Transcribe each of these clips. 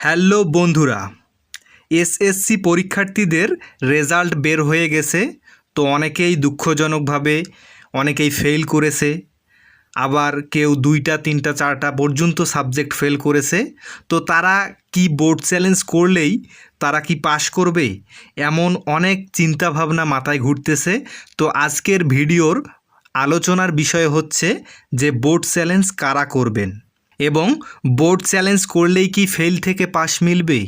Hello বন্ধুরা, SSC পরীক্ষার্থীদের result বের হয়ে গেছে, তো অনেকেই দুঃখজনকভাবে, অনেকেই ফেল করেছে, আবার কেউ দুইটা, তিনটা, চারটা পর্যন্ত সাবজেক্ট ফেল করেছে, তো তারা কি বোর্ড চ্যালেঞ্জ করলেই তারা কি পাশ করবে, এমন অনেক চিন্তাভাবনা মাথায় ঘুরতেছে, তো আজকের ভিডিওর আলোচনার বিষয় হচ্ছে যে বোর্ড চ্যালেঞ্জ কারা করবেন। এবং বোর্ড চ্যালেঞ্জ করলেই কি ফেল থেকে পাশ মিলবে?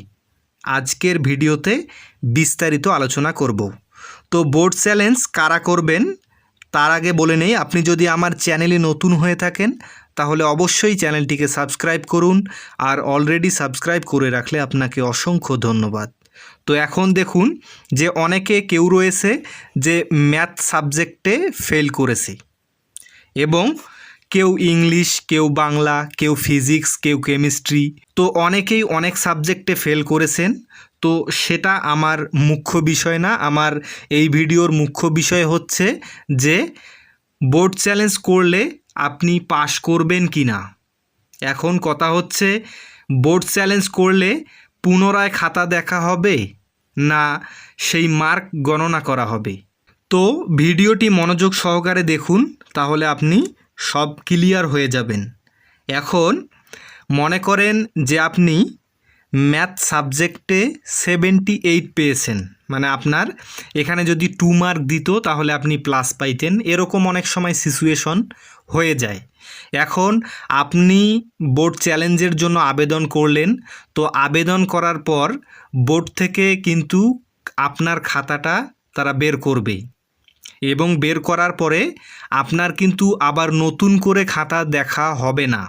আজকের ভিডিওতে বিস্তারিত আলোচনা করব। তো বোর্ড চ্যালেঞ্জ কারা করবেন? তার আগে বলে নেই, আপনি যদি আমার চ্যানেলে নতুন হয়ে থাকেন, তাহলে অবশ্যই চ্যানেলটিকে সাবস্ক্রাইব করুন আর অলরেডি সাবস্ক্রাইব করে রাখলে আপনাকে অসংখ্য ধন্যবাদ। তো এখন দেখুন যে অনেকে কেউ রয়েছে যে ম্যাথ সাবজেক্টে ফেল করেছে এবং কেউ ইংলিশ, কেউ বাংলা, কেউ ফিজিক্স, কেউ কেমিস্ট্রি। তো অনেকেই অনেক সাবজেক্টে ফেল করেছেন। তো সেটা আমার মুখ্য বিষয় না, আমার এই ভিডিওর মুখ্য বিষয় হচ্ছে যে বোর্ড চ্যালেঞ্জ করলে আপনি পাশ করবেন কি না। এখন কথা হচ্ছে, বোর্ড চ্যালেঞ্জ করলে পুনরায় খাতা দেখা হবে না সেই মার্ক গণনা করা হবে। তো ভিডিওটি মনোযোগ সহকারে দেখুন, তাহলে আপনি সব ক্লিয়ার হয়ে যাবেন। এখন মনে করেন যে আপনি ম্যাথ সাবজেক্টে সেভেন্টি এইট পেয়েছেন। মানে আপনার এখানে যদি টু মার্ক দিত তাহলে আপনি প্লাস পাইতেন। এরকম অনেক সময় সিচুয়েশন হয়ে যায়। এখন আপনি বোর্ড চ্যালেঞ্জের জন্য আবেদন করলেন। তো আবেদন করার পর বোর্ড থেকে কিন্তু আপনার খাতাটা তারা বের করবে এবং বের করার পরে আপনার কিন্তু আবার নতুন করে খাতা দেখা হবে না।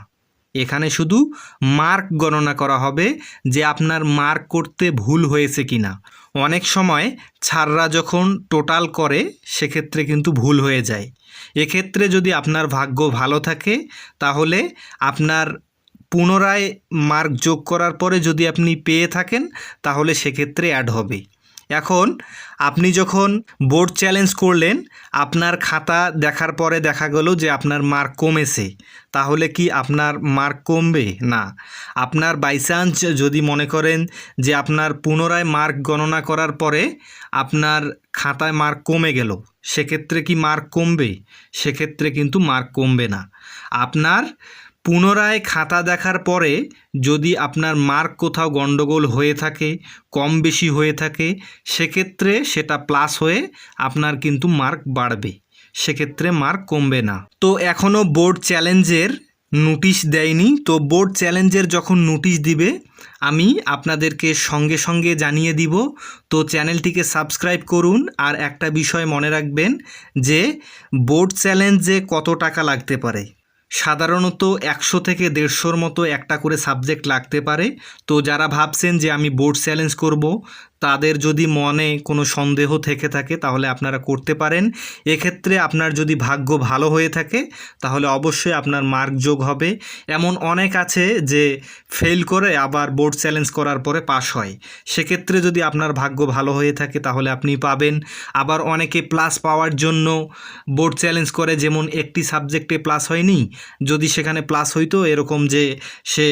এখানে শুধু মার্ক গণনা করা হবে যে আপনার মার্ক করতে ভুল হয়েছে কি না অনেক সময় ছাড়রা যখন টোটাল করে, সেক্ষেত্রে কিন্তু ভুল হয়ে যায়। এক্ষেত্রে যদি আপনার ভাগ্য ভালো থাকে, তাহলে আপনার পুনরায় মার্ক যোগ করার পরে যদি আপনি পেয়ে থাকেন, তাহলে সেক্ষেত্রে অ্যাড হবে। এখন আপনি যখন বোর্ড চ্যালেঞ্জ করলেন, আপনার খাতা দেখার পরে দেখা গেল যে আপনার মার্ক কমেছে। তাহলে কি আপনার মার্ক কমবে? না। আপনার বাইচান্স যদি মনে করেন যে আপনার পুনরায় মার্ক গণনা করার পরে আপনার খাতায় মার্ক কমে গেল, সেক্ষেত্রে কি মার্ক কমবে? সেক্ষেত্রে কিন্তু মার্ক কমবে না। আপনার পুনরায় খাতা দেখার পরে যদি আপনার মার্ক কোথাও গণ্ডগোল হয়ে থাকে, কম বেশি হয়ে থাকে, সেক্ষেত্রে সেটা প্লাস হয়ে আপনার কিন্তু মার্ক বাড়বে। সেক্ষেত্রে মার্ক কমবে না। তো এখনও বোর্ড চ্যালেঞ্জের নোটিশ দেয়নি। তো বোর্ড চ্যালেঞ্জের যখন নোটিশ দিবে, আমি আপনাদেরকে সঙ্গে সঙ্গে জানিয়ে দিব। তো চ্যানেলটিকে সাবস্ক্রাইব করুন। আর একটা বিষয় মনে রাখবেন যে বোর্ড চ্যালেঞ্জে কত টাকা লাগতে পারে? সাধারণত একশো থেকে দেড়শোর মতো একটা করে সাবজেক্ট লাগতে পারে। তো যারা ভাবছেন যে আমি বোর্ড চ্যালেঞ্জ করব তাদের যদি মনে কোনো সন্দেহ থেকে থাকে, তাহলে আপনারা করতে পারেন। এক্ষেত্রে আপনার যদি ভাগ্য ভালো হয়ে থাকে, তাহলে অবশ্যই আপনার মার্ক যোগ হবে। এমন অনেক আছে যে ফেল করে আবার বোর্ড চ্যালেঞ্জ করার পরে পাশ হয়। সেক্ষেত্রে যদি আপনার ভাগ্য ভালো হয়ে থাকে, তাহলে আপনি পাবেন। আবার অনেকে প্লাস পাওয়ার জন্য বোর্ড চ্যালেঞ্জ করে, যেমন একটি সাবজেক্টে প্লাস হয়নি। যদি সেখানে প্লাস হইতো, এরকম যে সে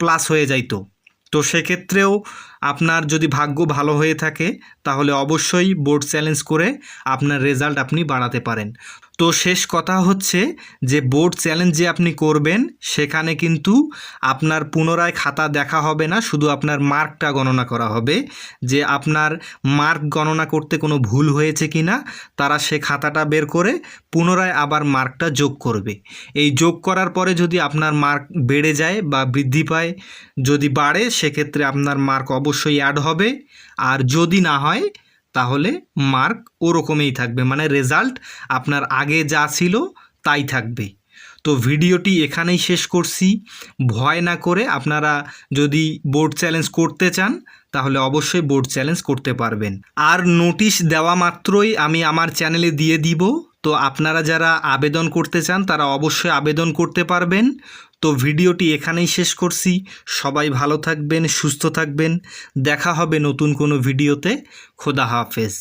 প্লাস হয়ে যাইতো। তো সেক্ষেত্রেও আপনার যদি ভাগ্য ভালো হয়ে থাকে, তাহলে অবশ্যই বোর্ড চ্যালেঞ্জ করে আপনার রেজাল্ট আপনি বাড়াতে পারেন। তো শেষ কথা হচ্ছে যে বোর্ড চ্যালেঞ্জ যে আপনি করবেন, সেখানে কিন্তু আপনার পুনরায় খাতা দেখা হবে না, শুধু আপনার মার্কটা গণনা করা হবে। যে আপনার মার্ক গণনা করতে কোনো ভুল হয়েছে কি না তারা সে খাতাটা বের করে পুনরায় আবার মার্কটা যোগ করবে। এই যোগ করার পরে যদি আপনার মার্ক বেড়ে যায় বা বৃদ্ধি পায়, যদি বাড়ে, সেক্ষেত্রে আপনার মার্ক অবশ্যই অ্যাড হবে। আর যদি না হয় তাহলে মার্ক ওরকমই থাকবে। মানে রেজাল্ট আপনার আগে যা ছিল তাই থাকবে। তো ভিডিওটি এখানেই শেষ করছি। ভয় না করে আপনারা যদি বোর্ড চ্যালেঞ্জ করতে চান, তাহলে অবশ্যই বোর্ড চ্যালেঞ্জ করতে পারবেন। আর নোটিশ দেওয়া মাত্রই আমি আমার চ্যানেলে দিয়ে দিব। তো আপনারা যারা আবেদন করতে চান, তারা অবশ্যই আবেদন করতে পারবেন। তো ভিডিওটি এখানেই শেষ করছি। সবাই ভালো থাকবেন, সুস্থ থাকবেন। দেখা হবে নতুন কোনো ভিডিওতে। খোদা হাফেজ।